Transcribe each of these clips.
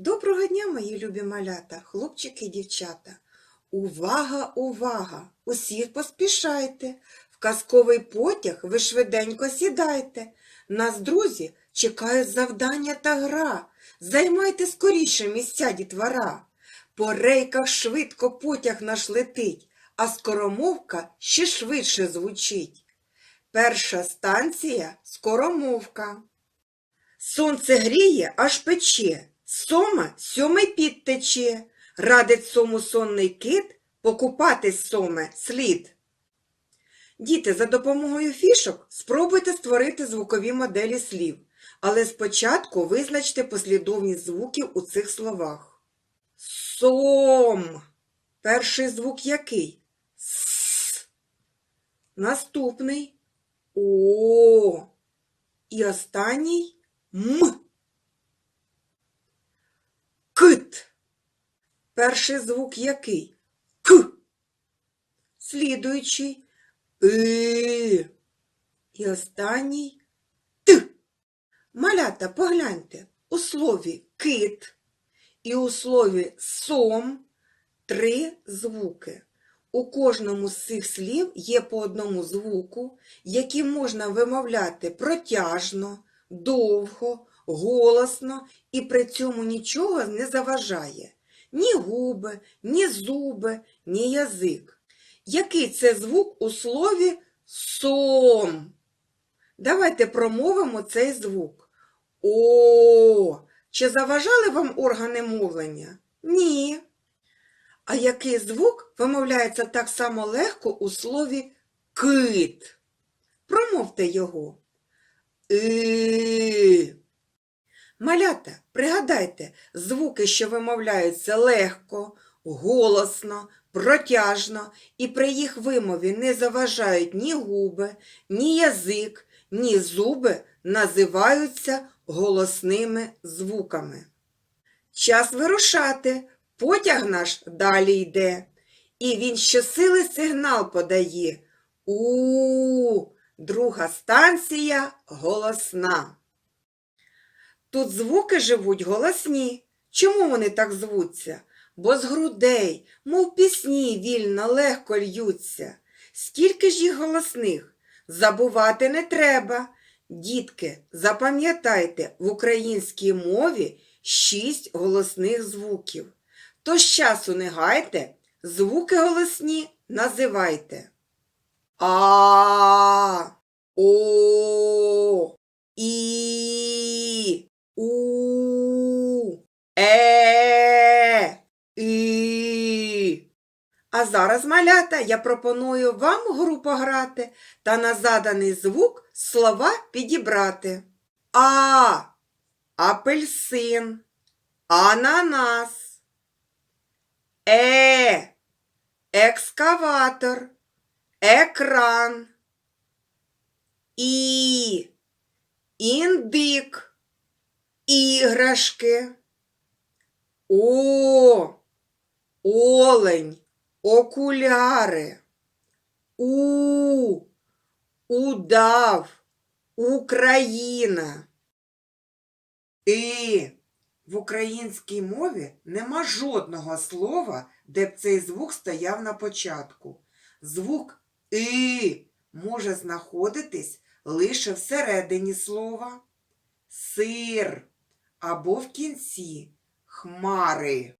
Доброго дня, мої любі малята, хлопчики і дівчата. Увага, увага! Усіх поспішайте. В казковий потяг ви швиденько сідайте. Нас, друзі, чекають завдання та гра. Займайте скоріше місця дітвора. По рейках швидко потяг наш летить, а скоромовка ще швидше звучить. Перша станція скоромовка. Сонце гріє, аж пече, сома сьомий під тече. Радить сому сонний кит, покупатись соме слід. Діти, за допомогою фішок спробуйте створити звукові моделі слів, але спочатку визначте послідовність звуків у цих словах. Сом. Перший звук який? С. Наступний О. І останній М. Кит. Перший звук який? К. Слідуючий И. І останній Т. Малята, погляньте, у слові кит і у слові сом три звуки. У кожному з цих слів є по одному звуку, які можна вимовляти протяжно, довго, голосно і при цьому нічого не заважає. Ні губи, ні зуби, ні язик. Який це звук у слові сом? Давайте промовимо цей звук. О, чи заважали вам органи мовлення? Ні. А який звук вимовляється так само легко у слові кит? Промовте його. И. Малята, пригадайте, звуки, що вимовляються легко, голосно, протяжно, і при їх вимові не заважають ні губи, ні язик, ні зуби, називаються голосними звуками. Час вирушати, потяг наш далі йде, і він щосили сигнал подає. У, друга станція голосна. Тут звуки живуть голосні. Чому вони так звуться? Бо з грудей, мов пісні, вільно легко льються. Скільки ж їх голосних? Забувати не треба. Дітки, запам'ятайте, в українській мові шість голосних звуків. Тож часу не гайте, звуки голосні називайте. А, О, І, У, Е, І. А зараз, малята, я пропоную вам гру пограти та на заданий звук слова підібрати. А. Апельсин. Ананас. Е. Екскаватор. Екран. І. Індик. Іграшки. О. Олень. Окуляри. У. Удав. Україна. І. В українській мові нема жодного слова, де б цей звук стояв на початку. Звук И може знаходитись лише всередині слова. Сир або в кінці хмари.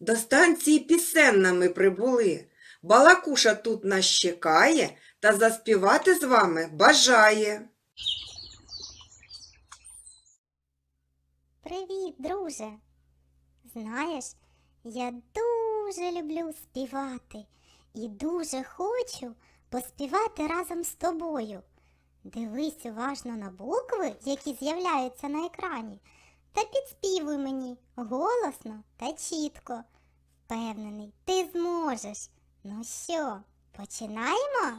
До станції пісенна ми прибули. Балакуша тут нас чекає та заспівати з вами бажає. Привіт, друже. Знаєш, я дуже люблю співати і дуже хочу поспівати разом з тобою. Дивись уважно на букви, які з'являються на екрані, та підспівуй мені голосно та чітко. Впевнений, ти зможеш. Ну що, починаємо?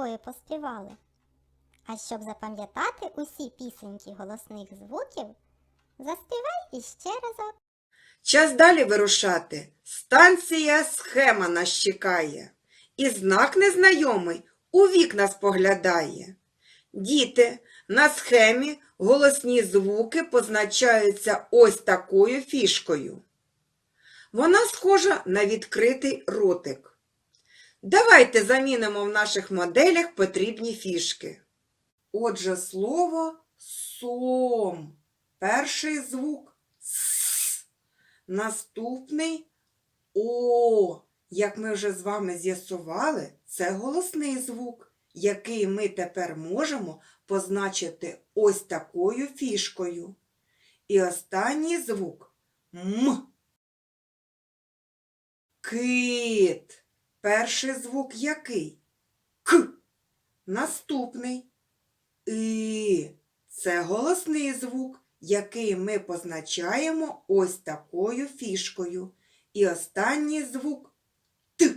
Тобою поспівали. А щоб запам'ятати усі пісеньки голосних звуків, заспівай іще разок. Час далі вирушати. Станція схема нас чекає. І знак незнайомий у вікна споглядає. Діти, на схемі голосні звуки позначаються ось такою фішкою. Вона схожа на відкритий ротик. Давайте замінимо в наших моделях потрібні фішки. Отже, слово сом. Перший звук с. Наступний О. Як ми вже з вами з'ясували, це голосний звук, який ми тепер можемо позначити ось такою фішкою. І останній звук М. Кит. Перший звук який? К. Наступний И. Це голосний звук, який ми позначаємо ось такою фішкою. І останній звук Т.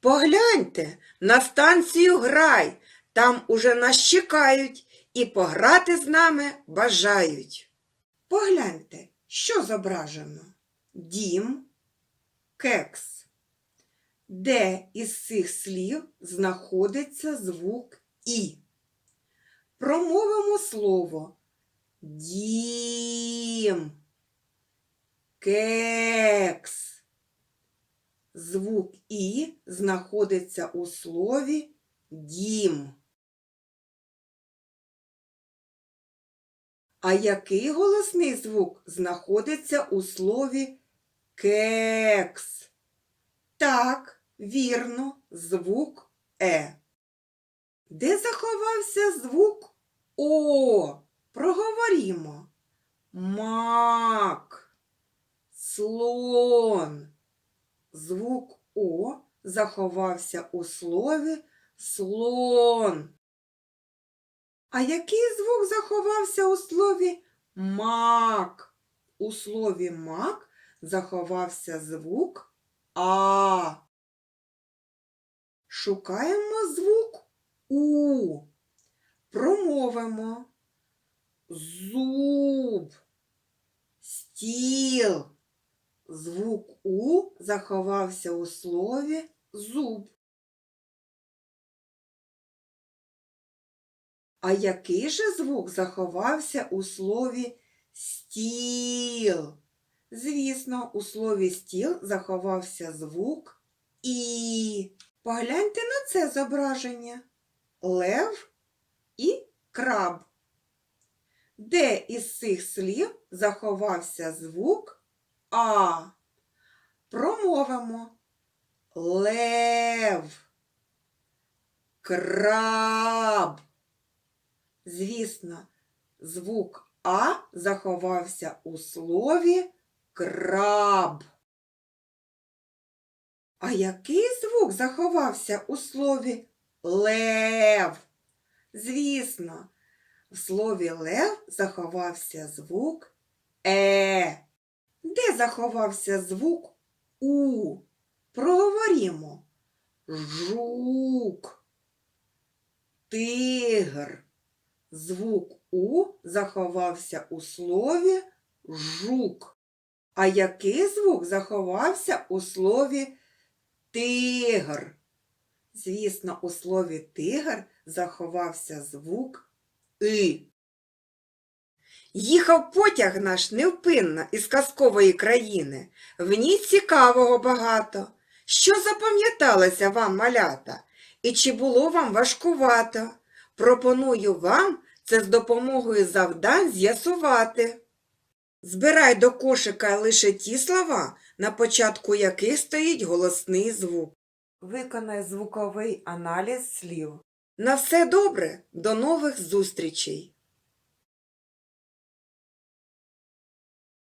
Погляньте, на станцію грай. Там уже нас чекають і пограти з нами бажають. Погляньте, що зображено? Дім, кекс. Де із цих слів знаходиться звук І? Промовимо слово дім, кекс. Звук І знаходиться у слові дім. А який голосний звук знаходиться у слові кекс? Так, вірно, звук Е. Де заховався звук О? Проговорімо. Мак, слон. Звук О заховався у слові слон. А який звук заховався у слові мак? У слові мак заховався звук А. Шукаємо звук У. Промовимо. Зуб. Стіл. Звук У заховався у слові зуб. А який же звук заховався у слові стіл? Звісно, у слові стіл заховався звук І. Погляньте на це зображення. Лев і краб. Де із цих слів заховався звук А? Промовимо. Лев. Краб. Звісно, звук А заховався у слові краб. А який звук заховався у слові лев? Звісно, в слові лев заховався звук Е. Де заховався звук У? Проговорімо. Жук. Тигр. Звук У заховався у слові жук. А який звук заховався у слові тигр? Звісно, у слові тигр заховався звук И. Їхав потяг наш невпинно із казкової країни. В ній цікавого багато. Що запам'яталося вам, малята? І чи було вам важкувато? Пропоную вам це з допомогою завдань з'ясувати. Збирай до кошика лише ті слова, на початку яких стоїть голосний звук. Виконай звуковий аналіз слів. На все добре, до нових зустрічей!